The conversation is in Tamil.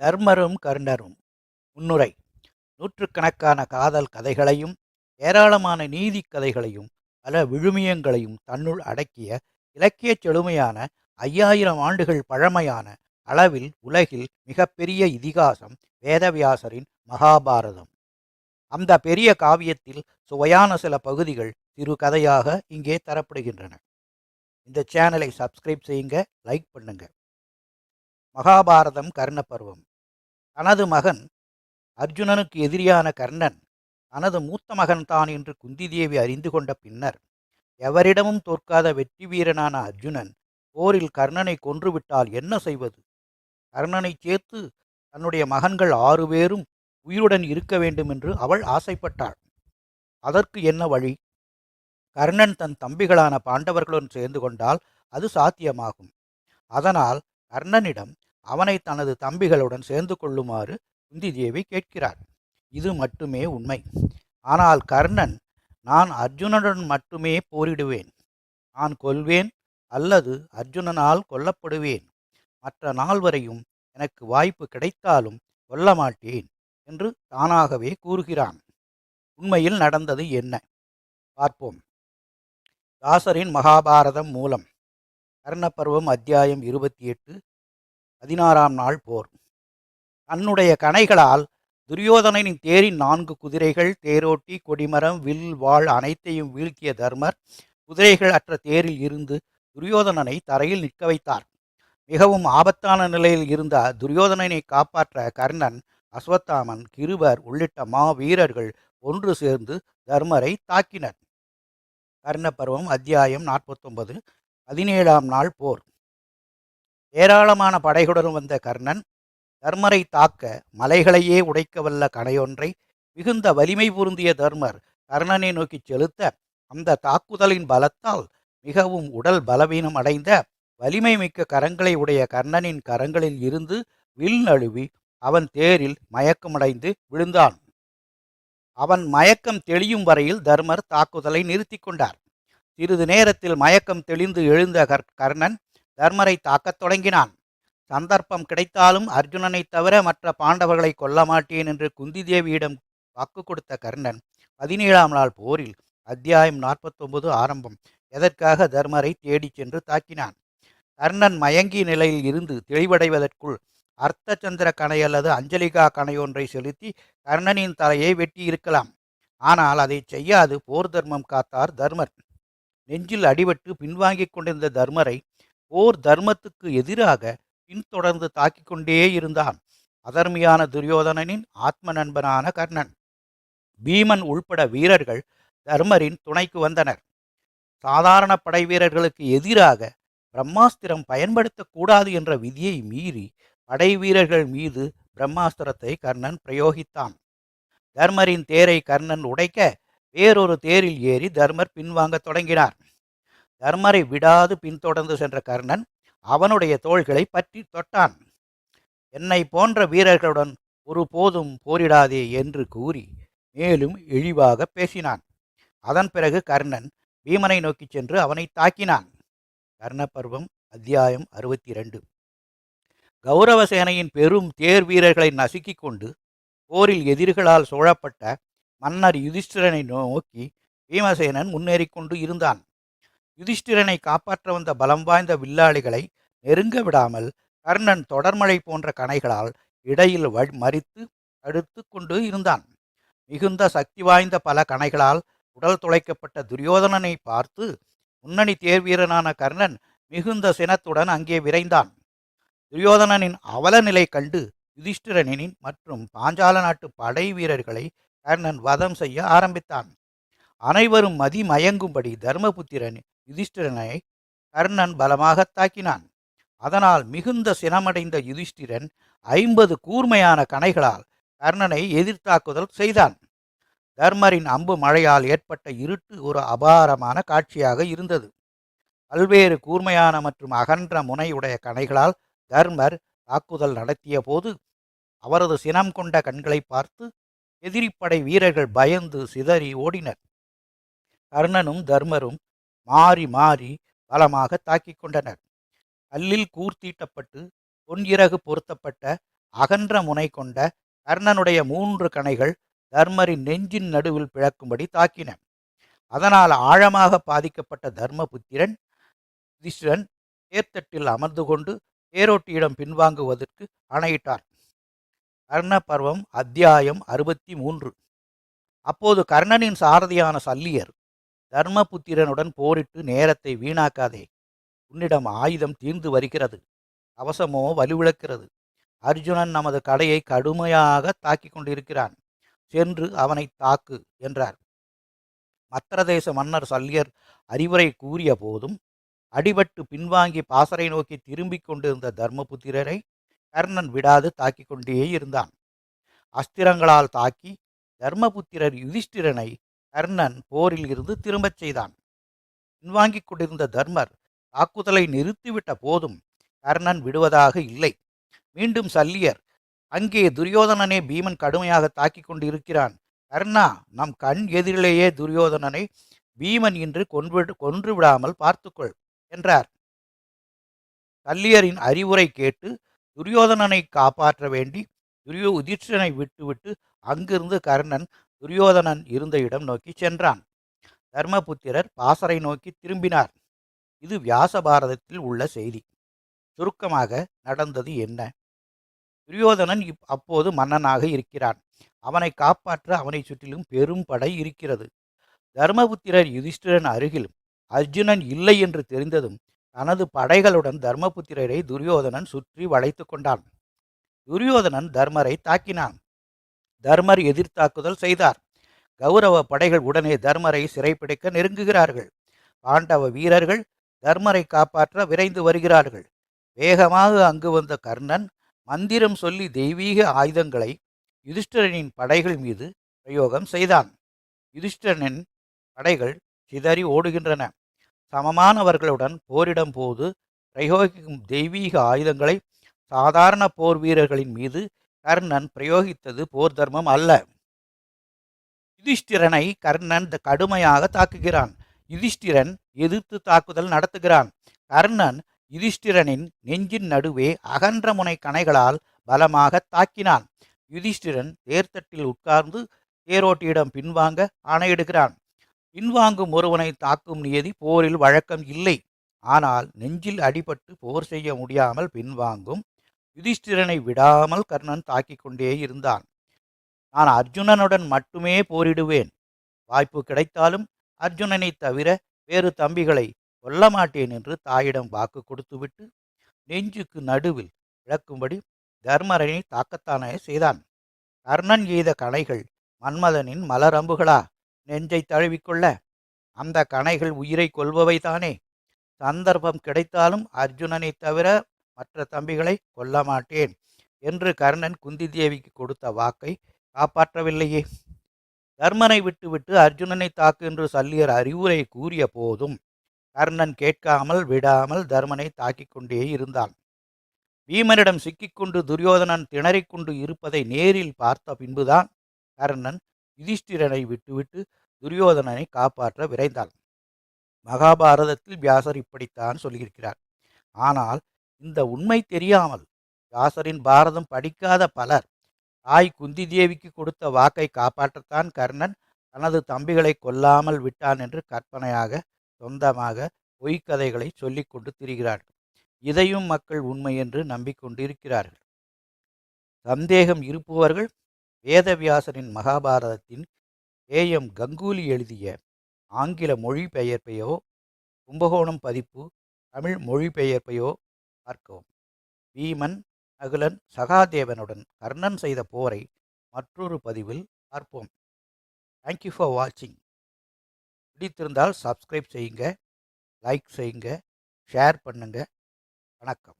தர்மரும் கர்ணரும். முன்னுரை. நூற்றுக்கணக்கான காதல் கதைகளையும் ஏராளமான நீதி கதைகளையும் பல விழுமியங்களையும் தன்னுள் அடக்கிய இலக்கியச் செழுமையான ஐயாயிரம் ஆண்டுகள் பழமையான அளவில் உலகில் மிகப்பெரிய இதிகாசம் வேதவியாசரின் மகாபாரதம். அந்த பெரிய காவியத்தில் சுவையான சில பகுதிகள் சிறுகதையாக இங்கே தரப்படுகின்றன. இந்த சேனலை சப்ஸ்கிரைப் செய்யுங்க லைக் பண்ணுங்க. மகாபாரதம் கர்ண பருவம். தனது மகன் அர்ஜுனனுக்கு எதிரியான கர்ணன் தனது மூத்த மகன் தான் என்று குந்தி தேவி அறிந்து கொண்ட பின்னர் எவரிடமும் தோற்காத வெற்றி வீரனான அர்ஜுனன் போரில் கர்ணனை கொன்றுவிட்டால் என்ன செய்வது? கர்ணனை சேர்த்து தன்னுடைய மகன்கள் ஆறு பேரும் உயிருடன் இருக்க வேண்டும் என்று அவள் ஆசைப்பட்டாள். அதற்கு என்ன வழி? கர்ணன் தன் தம்பிகளான பாண்டவர்களுடன் சேர்ந்து கொண்டால் அது சாத்தியமாகும். அதனால் கர்ணனிடம் அவனை தனது தம்பிகளுடன் சேர்ந்து கொள்ளுமாறு குந்தி தேவி கேட்கிறார். இது மட்டுமே உண்மை. ஆனால் கர்ணன் நான் அர்ஜுனனுடன் மட்டுமே போரிடுவேன். நான் கொல்வேன் அல்லது அர்ஜுனனால் கொல்லப்படுவேன். மற்ற நால்வரையும் எனக்கு வாய்ப்பு கிடைத்தாலும் கொல்ல மாட்டேன் என்று தானாகவே கூறுகிறான். உண்மையில் நடந்தது என்ன? பார்ப்போம். தாசரின் மகாபாரதம் மூலம். கர்ணப்பருவம் அத்தியாயம் இருபத்தி எட்டு பதினாறாம் நாள் போர். தன்னுடைய கணைகளால் துரியோதனனின் தேரின் நான்கு குதிரைகள் தேரோட்டி கொடிமரம் வில் வாழ் அனைத்தையும் வீழ்த்திய தர்மர் குதிரைகள் அற்ற தேரில் இருந்து துரியோதனனை தரையில் நிற்க வைத்தார். மிகவும் ஆபத்தான நிலையில் இருந்த துரியோதனனை காப்பாற்ற கர்ணன் அஸ்வத்தாமன் கிருபர் உள்ளிட்ட மா வீரர்கள் ஒன்று சேர்ந்து தர்மரை தாக்கினர். கர்ணப்பருவம் அத்தியாயம் நாற்பத்தொன்பது. பதினேழாம் நாள் போர். ஏராளமான படைகளுடன் வந்த கர்ணன் தர்மரை தாக்க மலைகளையே உடைக்க வல்ல கடையொன்றை மிகுந்த வலிமை பொருந்திய தர்மர் கர்ணனை நோக்கி செலுத்த அந்த தாக்குதலின் பலத்தால் மிகவும் உடல் பலவீனம் அடைந்த வலிமை மிக்க கரங்களை உடைய கர்ணனின் கரங்களில் இருந்து வில் நழுவி அவன் தேரில் மயக்கமடைந்து விழுந்தான். அவன் மயக்கம் தெளியும் வரையில் தர்மர் தாக்குதலை நிறுத்தி கொண்டார். சிறிது நேரத்தில் மயக்கம் தெளிந்து எழுந்த கர் கர்ணன் தர்மரை தாக்கத் தொடங்கினான். சந்தர்ப்பம் கிடைத்தாலும் அர்ஜுனனை தவிர மற்ற பாண்டவர்களை கொல்ல மாட்டேன் என்று குந்தி தேவியிடம் வாக்கு கொடுத்த கர்ணன் பதினேழாம் நாள் போரில் அத்தியாயம் நாற்பத்தொன்பது ஆரம்பம். எதற்காக தர்மரை தேடிச் சென்று தாக்கினான்? கர்ணன் மயங்கிய நிலையில் இருந்து தெளிவடைவதற்குள் அர்த்தச்சந்திர கணை அல்லது அஞ்சலிகா கணையொன்றை செலுத்தி கர்ணனின் தலையை வெட்டி இருக்கலாம். ஆனால் அதை செய்யாது போர் தர்மம் காத்தார் தர்மர். நெஞ்சில் அடிபட்டு பின்வாங்கிக் கொண்டிருந்த தர்மரை ஓர் தர்மத்துக்கு எதிராக பின்தொடர்ந்து தாக்கிக் கொண்டே இருந்தான். அதர்மியான துரியோதனனின் ஆத்ம நண்பனான கர்ணன். பீமன் உள்பட வீரர்கள் தர்மரின் துணைக்கு வந்தனர். சாதாரண படை வீரர்களுக்கு எதிராக பிரம்மாஸ்திரம் பயன்படுத்தக்கூடாது என்ற விதியை மீறி படை வீரர்கள் மீது பிரம்மாஸ்திரத்தை கர்ணன் பிரயோகித்தான். தர்மரின் தேரை கர்ணன் உடைக்க வேறொரு தேரில் ஏறி தர்மர் பின்வாங்கத் தொடங்கினார். தர்மரை விடாது பின்தொடர்ந்து சென்ற கர்ணன் அவனுடைய தோள்களை பற்றி தொட்டான். என்னை போன்ற வீரர்களுடன் ஒரு போதும் போரிடாதே என்று கூறி மேலும் இழிவாக பேசினான். அதன் பிறகு கர்ணன் பீமனை நோக்கிச் சென்று அவனை தாக்கினான். கர்ணப்பருவம் அத்தியாயம் அறுபத்தி ரெண்டு கௌரவ சேனையின் பெரும் தேர் வீரர்களை நசுக்கிக் கொண்டு போரில் எதிரிகளால் சூழப்பட்ட மன்னர் யுதிஷ்டிரனை நோக்கி பீமசேனன் முன்னேறிக் கொண்டு இருந்தான். யுதிஷ்டிரனை காப்பாற்ற வந்த பலம் வாய்ந்த வில்லாளிகளை நெருங்க விடாமல் கர்ணன் தொடர்மழை போன்ற கணைகளால் இடையில் வழி மறித்து தடுத்து கொண்டு இருந்தான். மிகுந்த சக்தி வாய்ந்த பல கணைகளால் உடல் துளைக்கப்பட்ட துரியோதனனை பார்த்து முன்னணி தேர்வீரனான கர்ணன் மிகுந்த சினத்துடன் அங்கே விரைந்தான். துரியோதனனின் அவல நிலை கண்டு யுதிஷ்டிரனின் மற்றும் பாஞ்சால நாட்டு படை வீரர்களை கர்ணன் வதம் செய்ய ஆரம்பித்தான். அனைவரும் மதிமயங்கும்படி தர்மபுத்திரன் யுதிஷ்டிரனை கர்ணன் பலமாக தாக்கினான். அதனால் மிகுந்த சினமடைந்த யுதிஷ்டிரன் ஐம்பது கூர்மையான கணைகளால் கர்ணனை எதிர்த்தாக்குதல் செய்தான். தர்மரின் அம்பு மழையால் ஏற்பட்ட இருட்டு ஒரு அபாரமான காட்சியாக இருந்தது. பல்வேறு கூர்மையான மற்றும் அகன்ற முனையுடைய கணைகளால் தர்மர் தாக்குதல் நடத்திய போது அவரது சினம் கொண்ட கண்களை பார்த்து எதிரிப்படை வீரர்கள் பயந்து சிதறி ஓடினர். கர்ணனும் தர்மரும் மாறி மாறி பலமாக தாக்கிக் கொண்டனர். கல்லில் கூர்த்தீட்டப்பட்டு பொன்இறகு பொருத்தப்பட்ட அகன்ற முனை கொண்ட கர்ணனுடைய மூன்று கணைகள் தர்மரின் நெஞ்சின் நடுவில் பிழக்கும்படி தாக்கின. அதனால் ஆழமாக பாதிக்கப்பட்ட தர்மபுத்திரன் யுதிஷ்டிரன் தேர்த்தட்டில் அமர்ந்து கொண்டு தேரோட்டியிடம் பின்வாங்குவதற்கு ஆணையிட்டார் கர்ண பர்வம் அத்தியாயம் அறுபத்தி மூன்று. அப்போது கர்ணனின் சாரதியான சல்லியர் தர்மபுத்திரனுடன் போரிட்டு நேரத்தை வீணாக்காதே. உன்னிடம் ஆயுதம் தீர்ந்து வருகிறது. அவசமோ வலுவிழக்கிறது. அர்ஜுனன் நமது கடையை கடுமையாக தாக்கிக் கொண்டிருக்கிறான். சென்று அவனை தாக்கு என்றார். மத்திரதேச மன்னர் சல்லியர் அறிவுரை கூறிய போதும் அடிபட்டு பின்வாங்கி பாசறை நோக்கி திரும்பிக் கொண்டிருந்த தர்மபுத்திரரை கர்ணன் விடாது தாக்கிக் கொண்டே இருந்தான். அஸ்திரங்களால் தாக்கி தர்மபுத்திரர் யுதிஷ்டிரனை கர்ணன் போரில் இருந்து திரும்பச் செய்தான். பின்வாங்கிக் கொண்டிருந்த தர்மர் தாக்குதலை நிறுத்திவிட்ட போதும் கர்ணன் விடுவதாக இல்லை. மீண்டும் சல்லியர் அங்கே துரியோதனனே பீமன் கடுமையாக தாக்கிக் கொண்டு இருக்கிறான் கர்ணா நம் கண் எதிரிலேயே துரியோதனனை பீமன் இன்று கொன்று கொன்று விடாமல் பார்த்துக்கொள் என்றார். கல்லியரின் அறிவுரை கேட்டு துரியோதனனை காப்பாற்ற வேண்டி துரியோ உதிர்ஷனை விட்டுவிட்டு அங்கிருந்து கர்ணன் துரியோதனன் இருந்த இடம் நோக்கி சென்றான். தர்மபுத்திரர் பாசறை நோக்கி திரும்பினார். இது வியாச பாரதத்தில் உள்ள செய்தி. சுருக்கமாக நடந்தது என்ன? துரியோதனன் இப் அப்போது மன்னனாக இருக்கிறான். அவனை காப்பாற்ற அவனை சுற்றிலும் பெரும் படை இருக்கிறது. தர்மபுத்திரர் யுதிஷ்டிரன் அருகில் அர்ஜுனன் இல்லை என்று தெரிந்ததும் தனது படைகளுடன் தர்மபுத்திரரை துரியோதனன் சுற்றி வளைத்து கொண்டான். துரியோதனன் தர்மரை தாக்கினான். தர்மர் எதிர்த்தாக்குதல் செய்தார். கௌரவ படைகள் உடனே தர்மரை சிறைப்பிடிக்க நெருங்குகிறார்கள். பாண்டவ வீரர்கள் தர்மரை காப்பாற்ற விரைந்து வருகிறார்கள். வேகமாக அங்கு வந்த கர்ணன் மந்திரம் சொல்லி தெய்வீக ஆயுதங்களை யுதிஷ்டரனின் படைகள் மீது பிரயோகம் செய்தான். யுதிஷ்டரனின் படைகள் சிதறி ஓடுகின்றன. சமமானவர்களுடன் போரிடும் போது பிரயோகிக்கும் தெய்வீக ஆயுதங்களை சாதாரண போர் வீரர்களின் மீது கர்ணன் பிரயோகித்தது போர் தர்மம் அல்ல. யுதிஷ்டிரனை கர்ணன் கடுமையாக தாக்குகிறான். யுதிஷ்டிரன் எதிர்த்து தாக்குதல் நடத்துகிறான். கர்ணன் யுதிஷ்டிரனின் நெஞ்சின் நடுவே அகன்ற முனை கணைகளால் பலமாக தாக்கினான். யுதிஷ்டிரன் தேர்தட்டில் உட்கார்ந்து தேரோட்டியிடம் பின்வாங்க ஆணையிடுகிறான். பின்வாங்கும் ஒருவனை தாக்கும் நியதி போரில் வழக்கம் இல்லை. ஆனால் நெஞ்சில் அடிபட்டு போர் செய்ய முடியாமல் பின்வாங்கும் யுதிஷ்டிரனை விடாமல் கர்ணன் தாக்கிக் கொண்டே இருந்தான். நான் அர்ஜுனனுடன் மட்டுமே போரிடுவேன். வாய்ப்பு கிடைத்தாலும் அர்ஜுனனை தவிர வேறு தம்பிகளை கொல்ல மாட்டேன் என்று தாயிடம் வாக்கு கொடுத்துவிட்டு நெஞ்சுக்கு நடுவில் விளக்கும்படி தர்மரனை தாக்கத்தானே செய்தான். கர்ணன் எய்த கணைகள் மன்மதனின் மலரம்புகளா? நெஞ்சை தழுவிக்கொள்ள. அந்த கணைகள் உயிரை கொள்பவைதானே சந்தர்ப்பம் கிடைத்தாலும் அர்ஜுனனை தவிர மற்ற தம்பிகளை கொல்ல மாட்டேன் என்று கர்ணன் குந்தி தேவிக்கு கொடுத்த வாக்கை காப்பாற்றவில்லையே. தர்மனை விட்டுவிட்டு அர்ஜுனனை தாக்கு என்று சல்லியர் அறிவுரை கூறிய போதும் கர்ணன் கேட்காமல் விடாமல் தர்மனை தாக்கிக் கொண்டே இருந்தான். பீமனிடம் சிக்கிக்கொண்டு துரியோதனன் திணறிக்கொண்டு இருப்பதை நேரில் பார்த்த பின்புதான் கர்ணன் யுதிஷ்டிரனை விட்டுவிட்டு துரியோதனனை காப்பாற்ற விரைந்தான். மகாபாரதத்தில் வியாசர் இப்படித்தான் சொல்லியிருக்கிறார். ஆனால் இந்த உண்மை தெரியாமல் வியாசரின் பாரதம் படிக்காத பலர் தாய் குந்தி தேவிக்கு கொடுத்த வாக்கை காப்பாற்றத்தான் கர்ணன். தனது தம்பிகளை கொல்லாமல் விட்டான் என்று கற்பனையாக சொந்தமாக பொய்க்கதைகளை சொல்லிக்கொண்டு திரிகிறார்கள். இதையும் மக்கள் உண்மை என்று நம்பிக்கொண்டிருக்கிறார்கள். சந்தேகம் இருப்பவர்கள் வேதவியாசரின் மகாபாரதத்தின் ஏ. எம். கங்கூலி எழுதிய ஆங்கில மொழிபெயர்ப்பையோ கும்பகோணம் பதிப்பு தமிழ் மொழிபெயர்ப்பையோ பார்க்கவும். வீமன் அகுலன் சகாதேவனுடன் கர்ணன் செய்த போரை மற்றொரு பதிவில் பார்ப்போம். தேங்க்யூ ஃபார் வாட்சிங் பிடித்திருந்தால் சப்ஸ்கிரைப் செய்யுங்க லைக் செய்யுங்க ஷேர் பண்ணுங்கள் வணக்கம்.